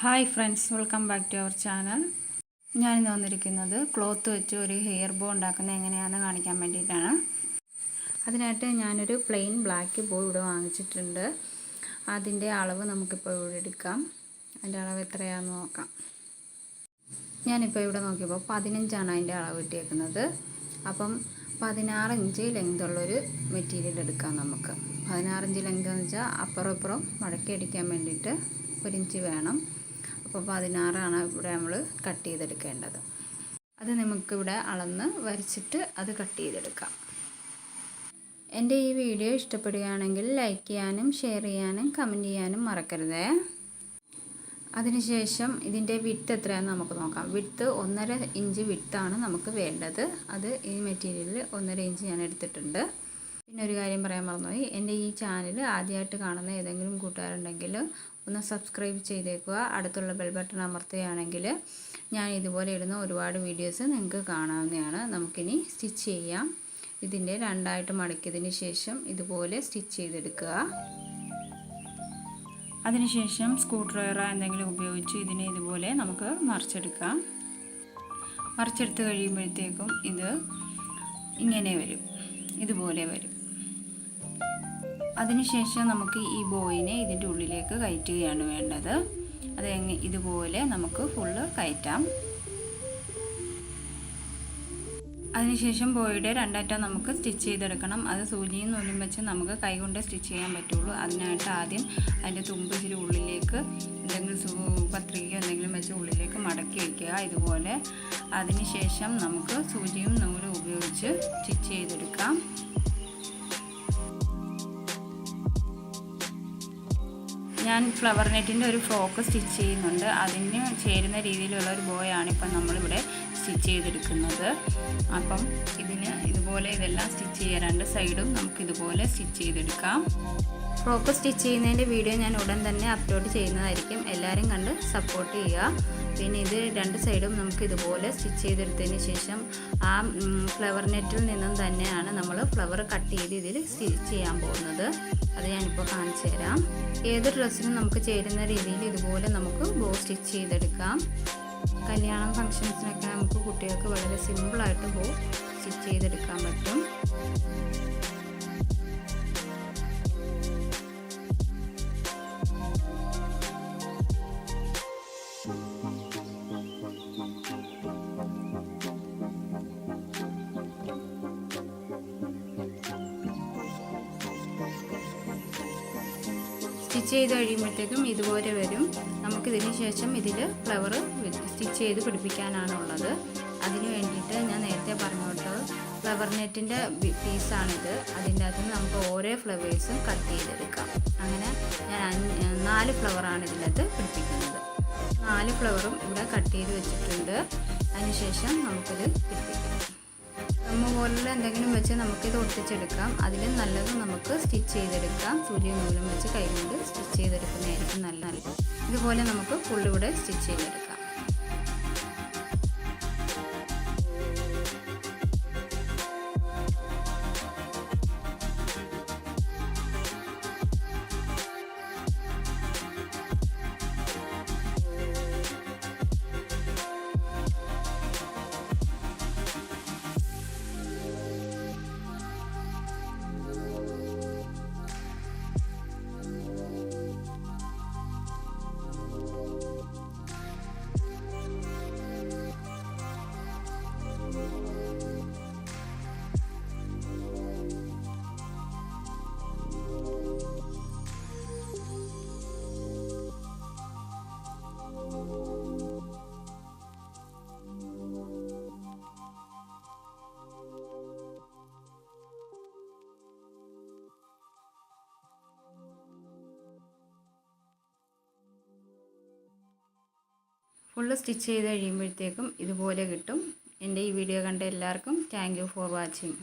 Hi friends welcome back to our channel ഞാനിന്ന് വന്നിരിക്കുന്നത് cloth വെച്ച് ഒരു ഹെയർ ബോ ഉണ്ടാക്കുന്നത് എങ്ങനെയാണെന്ന് കാണിക്കാൻ വേണ്ടിയിട്ടാണ്. അതിനായിട്ട് ഞാനൊരു പ്ലെയിൻ ബ്ലാക്ക് ബോ ഇവിടെ വാങ്ങിച്ചിട്ടുണ്ട്. അതിന്റെ അളവ് നമുക്കിപ്പോൾ ഇവിടെ എടുക്കാം. അതിന്റെ അളവ് എത്രയാണെന്ന് നോക്കാം. ഞാനിപ്പോൾ ഇവിടെ നോക്കിയപ്പോൾ പതിനഞ്ചാണ് അതിന്റെ അളവ് കിട്ടിയേക്കുന്നത്. അപ്പം പതിനാറ് ഇഞ്ച് ലെങ്ത് ഉള്ളൊരു മെറ്റീരിയൽ എടുക്കാം നമുക്ക്. പതിനാറ് ഇഞ്ച് ലെങ്ത് എന്ന് വെച്ചാൽ അപ്പുറം ഇപ്പുറം മടക്കി അടിക്കാൻ വേണ്ടിയിട്ട് ഒരു ഇഞ്ച് വേണം. അപ്പോൾ പതിനാറാണ് ഇവിടെ നമ്മൾ കട്ട് ചെയ്തെടുക്കേണ്ടത്. അത് നമുക്കിവിടെ അളന്ന് വരച്ചിട്ട് അത് കട്ട് ചെയ്തെടുക്കാം. എന്റെ ഈ വീഡിയോ ഇഷ്ടപ്പെടുകയാണെങ്കിൽ ലൈക്ക് ചെയ്യാനും ഷെയർ ചെയ്യാനും കമന്റ് ചെയ്യാനും മറക്കരുതേ. അതിനുശേഷം ഇതിന്റെ വിട്ട് എത്രയാണെന്ന് നമുക്ക് നോക്കാം. വിട്ട് ഒന്നര ഇഞ്ച് വിട്ടാണ് നമുക്ക് വേണ്ടത്. അത് ഈ മെറ്റീരിയലിൽ ഒന്നര ഇഞ്ച് ഞാൻ എടുത്തിട്ടുണ്ട്. പിന്നെ ഒരു കാര്യം പറയാൻ മറന്നുപോയി. എന്റെ ഈ ചാനൽ ആദ്യമായിട്ട് കാണുന്ന ഏതെങ്കിലും കൂട്ടുകാരുണ്ടെങ്കിൽ ഒന്ന് സബ്സ്ക്രൈബ് ചെയ്തേക്കുക. അടുത്തുള്ള ബെൽ ബട്ടൺ അമർത്തുകയാണെങ്കിൽ ഞാൻ ഇതുപോലെ ഇടുന്ന ഒരുപാട് വീഡിയോസ് നിങ്ങൾക്ക് കാണാവുന്നതാണ്. നമുക്കിനി സ്റ്റിച്ച് ചെയ്യാം. ഇതിന്റെ രണ്ടായിട്ട് മടക്കിയതിന് ശേഷം ഇതുപോലെ സ്റ്റിച്ച് ചെയ്തെടുക്കുക. അതിനുശേഷം സ്ക്രൂ ഡ്രൈവറോ എന്തെങ്കിലും ഉപയോഗിച്ച് ഇതിനെ ഇതുപോലെ നമുക്ക് മറിച്ചെടുക്കാം. മറിച്ചെടുത്ത് കഴിയുമ്പോഴത്തേക്കും ഇത് ഇങ്ങനെ വരും. ഇതുപോലെ വരും. അതിനുശേഷം നമുക്ക് ഈ ബോയിനെ ഇതിന്റെ ഉള്ളിലേക്ക് കയറ്റുകയാണ് വേണ്ടത്. അത് ഇതുപോലെ നമുക്ക് ഫുള്ള് കയറ്റാം. അതിനുശേഷം ബോയുടെ രണ്ടറ്റം നമുക്ക് സ്റ്റിച്ച് ചെയ്തെടുക്കണം. അത് സൂചിയും നൂലും വെച്ച് നമുക്ക് കൈകൊണ്ട് സ്റ്റിച്ച് ചെയ്യാൻ പറ്റുള്ളൂ. അതിനായിട്ട് ആദ്യം അതിന്റെ തുമ്പ് ഇച്ചിരി ഉള്ളിലേക്ക് എന്തെങ്കിലും പത്രികയോ എന്തെങ്കിലും വെച്ച് ഉള്ളിലേക്ക് മടക്കി വയ്ക്കുക. ഇതുപോലെ അതിനുശേഷം നമുക്ക് സൂചിയും നൂലും ഉപയോഗിച്ച് സ്റ്റിച്ച് ചെയ്തെടുക്കാം. ഞാൻ ഫ്ലവർ നെറ്റിന്റെ ഒരു ഫ്രോക്ക് സ്റ്റിച്ച് ചെയ്യുന്നുണ്ട്. അതിന് ചേരുന്ന രീതിയിലുള്ള ഒരു ബോയാണ് ഇപ്പം നമ്മളിവിടെ സ്റ്റിച്ച് ചെയ്തെടുക്കുന്നത്. അപ്പം ഇതിന് ഇതുപോലെ ഇതെല്ലാം സ്റ്റിച്ച് ചെയ്യാൻ രണ്ട് സൈഡും നമുക്ക് ഇതുപോലെ സ്റ്റിച്ച് ചെയ്തെടുക്കാം. ഫ്രോക്ക് സ്റ്റിച്ച് ചെയ്യുന്നതിന്റെ വീഡിയോ ഞാൻ ഉടൻ തന്നെ അപ്ലോഡ് ചെയ്യുന്നതായിരിക്കും. എല്ലാവരും കണ്ട് സപ്പോർട്ട് ചെയ്യുക. പിന്നെ ഇത് രണ്ട് സൈഡും നമുക്ക് ഇതുപോലെ സ്റ്റിച്ച് ചെയ്തെടുത്തതിന് ശേഷം ആ ഫ്ലവർ നെറ്റിൽ നിന്നും തന്നെയാണ് നമ്മൾ ഫ്ലവർ കട്ട് ചെയ്ത് ഇതിൽ സ്റ്റിച്ച് ചെയ്യാൻ പോകുന്നത്. അത് ഞാനിപ്പോൾ കാണിച്ചു തരാം. ഏത് ഡ്രസ്സിനും നമുക്ക് ചേരുന്ന രീതിയിൽ ഇതുപോലെ നമുക്ക് ബോ സ്റ്റിച്ച് ചെയ്തെടുക്കാം. കല്യാണം ഫങ്ഷൻസിനൊക്കെ നമുക്ക് കുട്ടികൾക്ക് വളരെ സിമ്പിളായിട്ട് ബോ സ്റ്റിച്ച് ചെയ്തെടുക്കാൻ പറ്റും. സ്റ്റിച്ച് ചെയ്ത് കഴിയുമ്പോഴത്തേക്കും ഇതുപോലെ വരും. നമുക്കിതിന് ശേഷം ഇതിൽ ഫ്ലവർ സ്റ്റിച്ച് ചെയ്ത് പിടിപ്പിക്കാനാണുള്ളത്. അതിന് വേണ്ടിയിട്ട് ഞാൻ നേരത്തെ പറഞ്ഞോട്ട് ഫ്ലവർ നെറ്റിന്റെ പീസാണിത് അതിന്റെ അകത്ത് നിന്ന് നമുക്ക് ഓരോ ഫ്ലവേഴ്സും കട്ട് ചെയ്തെടുക്കാം. അങ്ങനെ ഞാൻ നാല് ഫ്ലവറാണ് ഇതിനകത്ത് പിടിപ്പിക്കുന്നത്. നാല് ഫ്ലവറും ഇവിടെ കട്ട് ചെയ്ത് വെച്ചിട്ടുണ്ട്. അതിനുശേഷം നമുക്കിത് പിടിപ്പിക്കാം. പോലുള്ള എന്തെങ്കിലും വെച്ച് നമുക്കിത് ഒട്ടിച്ചെടുക്കാം. അതിൽ നല്ലത് നമുക്ക് സ്റ്റിച്ച് ചെയ്തെടുക്കാം. സൂര്യ നൂലും വെച്ച് കൈകൊണ്ട് സ്റ്റിച്ച് ചെയ്തെടുക്കുന്നതായിരിക്കും നല്ല നല്ലത്. ഇതുപോലെ നമുക്ക് ഫുള്ളിവിടെ സ്റ്റിച്ച് ചെയ്തെടുക്കാം. ഫുള്ള് സ്റ്റിച്ച് ചെയ്ത് കഴിയുമ്പോഴത്തേക്കും ഇതുപോലെ കിട്ടും. എന്റെ ഈ വീഡിയോ കണ്ട എല്ലാവർക്കും താങ്ക് ഫോർ വാച്ചിങ്.